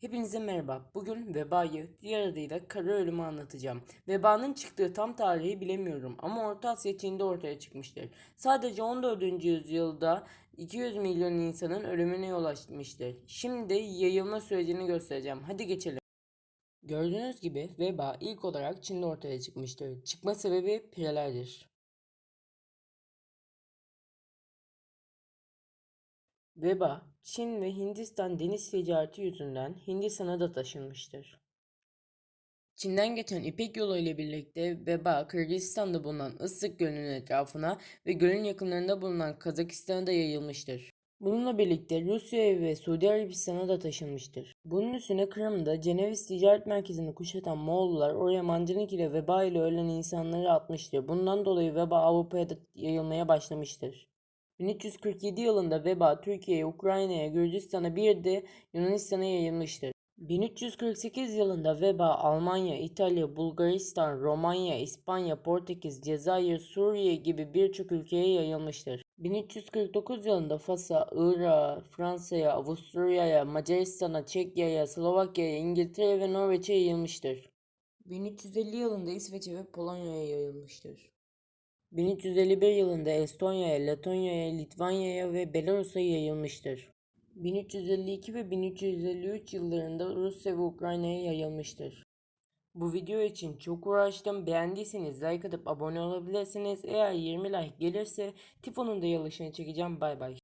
Hepinize merhaba. Bugün vebayı, diğer adıyla kara ölümü anlatacağım. Vebanın çıktığı tam tarihi bilemiyorum ama Orta Asya Çin'de ortaya çıkmıştır. Sadece 14. yüzyılda 200 milyon insanın ölümüne yol açmıştır. Şimdi yayılma sürecini göstereceğim. Hadi geçelim. Gördüğünüz gibi veba ilk olarak Çin'de ortaya çıkmıştır. Çıkma sebebi pirelerdir. Veba, Çin ve Hindistan deniz ticareti yüzünden Hindistan'a da taşınmıştır. Çin'den geçen İpek yolu ile birlikte veba Kırgızistan'da bulunan Issık Gölü'nün etrafına ve gölün yakınlarında bulunan Kazakistan'a da yayılmıştır. Bununla birlikte Rusya'ya ve Suudi Arabistan'a da taşınmıştır. Bunun üstüne Kırım'da Ceneviz ticaret merkezini kuşatan Moğollar oraya mancınık ile veba ile ölen insanları atmıştır. Bundan dolayı veba Avrupa'ya da yayılmaya başlamıştır. 1347 yılında veba Türkiye'ye, Ukrayna'ya, Gürcistan'a bir de Yunanistan'a yayılmıştır. 1348 yılında veba Almanya, İtalya, Bulgaristan, Romanya, İspanya, Portekiz, Cezayir, Suriye gibi birçok ülkeye yayılmıştır. 1349 yılında Fas'a, Irak'a, Fransa'ya, Avusturya'ya, Macaristan'a, Çekya'ya, Slovakya'ya, İngiltere ve Norveç'e yayılmıştır. 1350 yılında İsveç'e ve Polonya'ya yayılmıştır. 1351 yılında Estonya'ya, Letonya'ya, Litvanya'ya ve Belarus'a yayılmıştır. 1352 ve 1353 yıllarında Rusya ve Ukrayna'ya yayılmıştır. Bu video için çok uğraştım. Beğendiyseniz like atıp abone olabilirsiniz. Eğer 20 like gelirse Tifo'nun da yalışını çekeceğim. Bay bay.